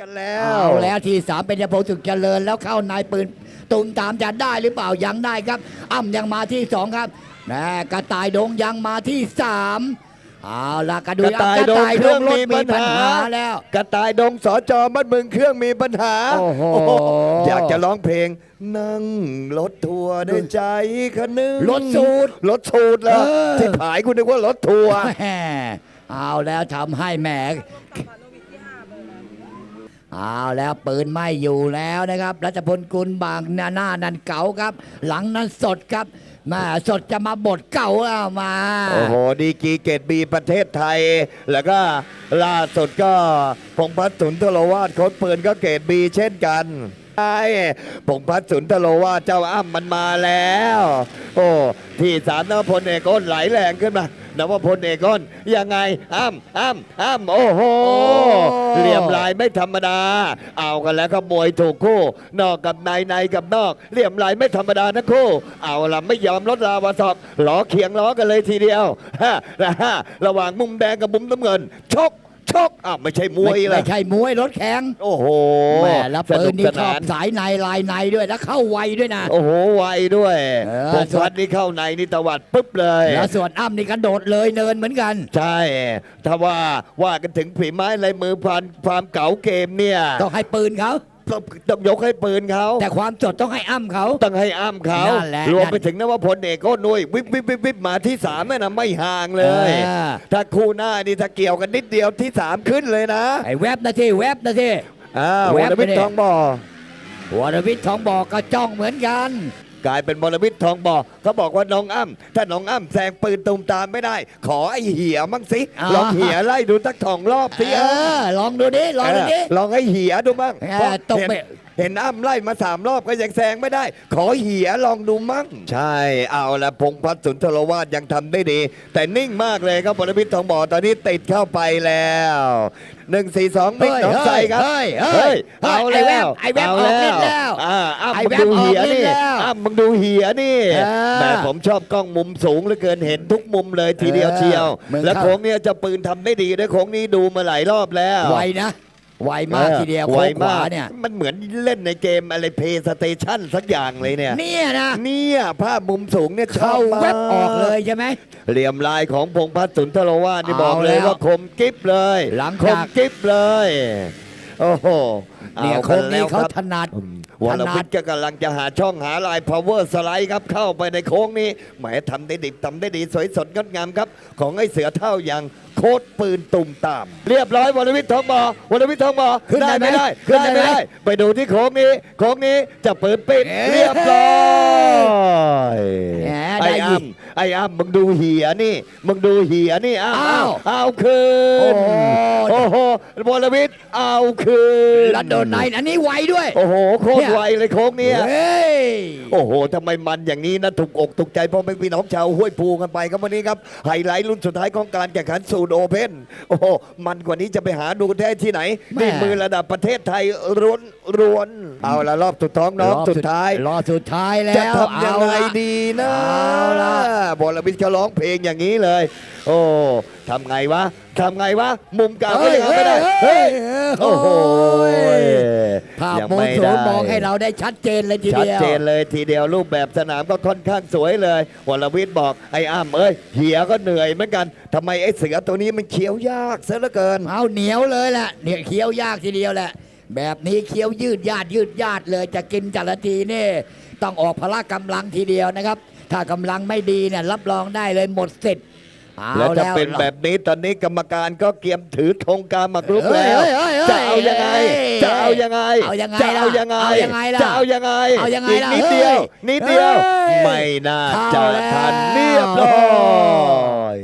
กันแล้ว เอาแล้วทีสามเป็นยพงศ์สุขเจริญแล้วเข้านายปืนตุมตามจะได้หรือเปล่ายังได้ครับ อ้ำยังมาที่สองครับแม่กระต่ายดงยังมาที่สามเอาละกระดูกระต่ายดงเครื่องมีปัญหาแล้ว กระต่ายดงสอจอมัดมึงเครื่องมีปัญหา โอ้โหอยากจะร้องเพลง นั่งรถทัวร์ด้วยใจคะนึงรถสูตรรถสูตรแล้วเออที่ผายคุณนึกว่ารถทัวร์แหมเอาแล้วทำให้แหม เอาแล้วปืนไม่อยู่แล้วนะครับรัชพลกุลบางหน้าหน้านันเก่าครับ หลังนั้นสดครับมาสดจะมาบทเก่าเอามา โอ้โห ดีกีเกตบีประเทศไทย แล้วก็ล่าสุดก็พงพัฒน์สุนทรวาสโค้ชปืนก็เกตบีเช่นกันใช่พงพัฒน์สุนทรวาสเจ้าอ้ำมันมาแล้ว โอ้ที่สามนพลเอกอ้นไหลแรงขึ้นมา นวพลเอกอ้นยังไงอ้ำอ้ำอ้ำโอ้โหเหลี่ยมลายไม่ธรรมดา เอากันแล้วก็มวยถูกคู่ นอกกับในในกับนอกเหลี่ยมลายไม่ธรรมดานะคู่ เอาละไม่ยอมลดราวาสอกล้อเคียงล้อกันเลยทีเดียวฮะนะฮะระหว่างมุมแดงกับมุมน้ำเงินชก ชกอ้าวไม่ใช่มวยไม่ละใช่มวยรถแข็งโอ้โหแม่แล้วสปืนุนกนี่สชอนาบนสายในลายในด้วยแล้วเข้าไวด้วยนะ โอ้โหไวด้วยเออพงษ์พัฒน์นี่เข้าในนี่ตวัดปุ๊บเลยแล้วส่วนอ้ำนี่กระโดดเลยเนินเหมือนกัน ใช่ถ้าว่าว่ากันถึงฝีไม้ลายมือความความเก๋าเกมเนี่ยต้องให้ปืนเขา ต้องต้องยกให้ปืนเขาแต่ความสดต้องให้อ้ำเขา ต้องให้อ้ำเขานั่นแหละรวมนั่นไปถึงนวพลเอกโก็นุยวิบวิบวิบวิบมาที่สามเนี่ยนะไม่ห่างเลยเออถ้าคู่หน้านี่ถ้าเกี่ยวกันนิดเดียวที่สามขึ้นเลยนะไอ้แวบนะที่แวบนะที่ อ้าวแววบรวิทไปดิย์ทองบ่อ วรวิทย์ทองบอกก็จ้องเหมือนกัน กลายเป็นวรวิทย์ทองบ่อเขาบอกว่าน้องอ้ำถ้าน้องอ้ำแซงปืนตูมตามไม่ได้ ขอไอ้เหี่ยมั่งสิอ๋อ ลองเหี่ยไล่ดูสักทองรอบสิเออลองดูดิลองดูดิเออลองให้เหี่ยดูมั่งเออเพราะตกเห็นไป เห็นอ้ำไล่มาสามรอบก็ยังแซงไม่ได้ ขอเหี่ยลองดูมั่ง ใช่ เอาละพงษ์พัฒน์สุนทรวาสยังทำได้ดี แต่นิ่งมากเลยครับพลวิทย์ทองบ่อตอนนี้ติดเข้าไปแล้วหนึ่งสี่สองมิกเฮ้ยน้องใส่ครับเฮ้ยเฮ้ยเอาไอ้แวแล้วบไอ้แวบเาออกฤทธิ์แล้วอ่าอ้ำไอ้มึงแวบดูเหี่ยออกฤทธิ์นี่แล้วอ้ำมึงดูเหี่ยนี่เออแต่ผมชอบกล้องมุมสูงเหลือเกินเห็นทุกมุมเลยทีเดียวเออเชียวเหมือนแล้วเข้าโค้งเนี่ยเจะปืนทำได้ดีด้วยโค้งนี้ดูมาหลายรอบแล้วไวนะ ไวมากทีเดียวไวโค้งขวามากเนี่ย มันเหมือนเล่นในเกมอะไรเพย์สเตชันสักอย่างเลยเนี่ย เนี่ยนะ เนี่ยภาพมุมสูงเนี่ยชเข้าอบมากแวบออกเลยใช่ไหมเหลี่ยมลายของพงษ์พัฒน์สุนทรวาสนี่เอาบอกเลยแล้วว่าคมกิฟเลย หลังคจากมกิฟเลย โอ้โหเนี่ยอาโค้งนี้กัเขาแล้วถนัดอืม วรวิทย์ก็กำลังจะหาช่องหาลาย power สไลด์ครับเข้าไปในโค้งนี้แหมทำได้ดีทำได้ดีสวยสดงดงามครับ ของไอ้เสือเท่าอย่างโคตรปืนตุ่มตาม เรียบร้อยวรวิทย์ทองบ่อวรวิทย์ทองบ่อขึ้นได้ไหมไม่ได้ขึ้นได้ไม่ไหมได้ ไปดูที่โค้งนี้โค้งนี้จะเปิดปิดเอ๊ะเรียบร้อยแหมไอ้ได้ยิอ้ำน ไอ้อ้ำมึงดูเหียนี่ มึงดูเหียนี่อ้าวอ้าวเอาคืนโอ้โอ้โหวรวิทย์เอาคืนแล้วโดนในอันนี้ไวด้วย โอ้โหโคตรไวเลยโค้งเนี้ยเฮ้ยโอ้โหทำไมมันอย่างนี้นะถูกอกถูกใจพ่อแม่พี่น้องชาวห้วยภูกันไปครับวันนี้ครับไฮไลท์รุ่นสุดท้ายของการแข่งขันสูตรโอเพนโอ้โหมันกว่านี้จะไปหาดูได้ที่ไหนแม่นี่มือระดับประเทศไทยร้วนร้วนเอาละรอบสุดท้องน้องสุดท้ายรอบสุดท้ายแล้วจะทำยังไงเอาละดีนะเอาละ บอลวิทย์เขาร้องเพลงอย่างนี้เลย โอ้ทำไงวะทำไงวะ มุมกลางก็ยังไม่ได้เฮ้ยโอ้โหภาพยังมุมไม่สูได้งมองให้เราได้ชัดเจนเลยทีชัดเดียวเจนเลยทีเดียวรูปแบบสนามก็ค่อนข้างสวยเลยวรวิทย์บอกไอ้อ้ำเอ้ยเหียก็เหนื่อยเหมือนกันทำไมไอ้เสือตัวนี้มันเคี้ยวยากซะเหลือเกินเอาเหนียวเลยแหละเนี่ยเคี้ยวยากทีเดียวแหละ แบบนี้เคี้ยวยืดยาดยืดยาดเลยจะกินแต่ละทีนี่ต้องออกพละกำลังทีเดียวนะครับ ถ้ากำลังไม่ดีเนี่ยรับรองได้เลยหมดสิทธิ์เอาแล้วจะแล้วเป็นแบบนี้ตอนนี้กรรมการก็เกียมถือธงการหมากรุกเฮ้ยแล้วเฮ้ยเฮ้ยเฮ้ยจะเอายังไง จะเอายังไงเอายังไง จะเอายังไงเอายังไงล่ะจะเอายังไงเอายังไงอีกล่ะนิดเดียวเฮ้ยนิดเดียวเฮ้ยไม่น่าจะเข้าแล้วทันเรียบร้อย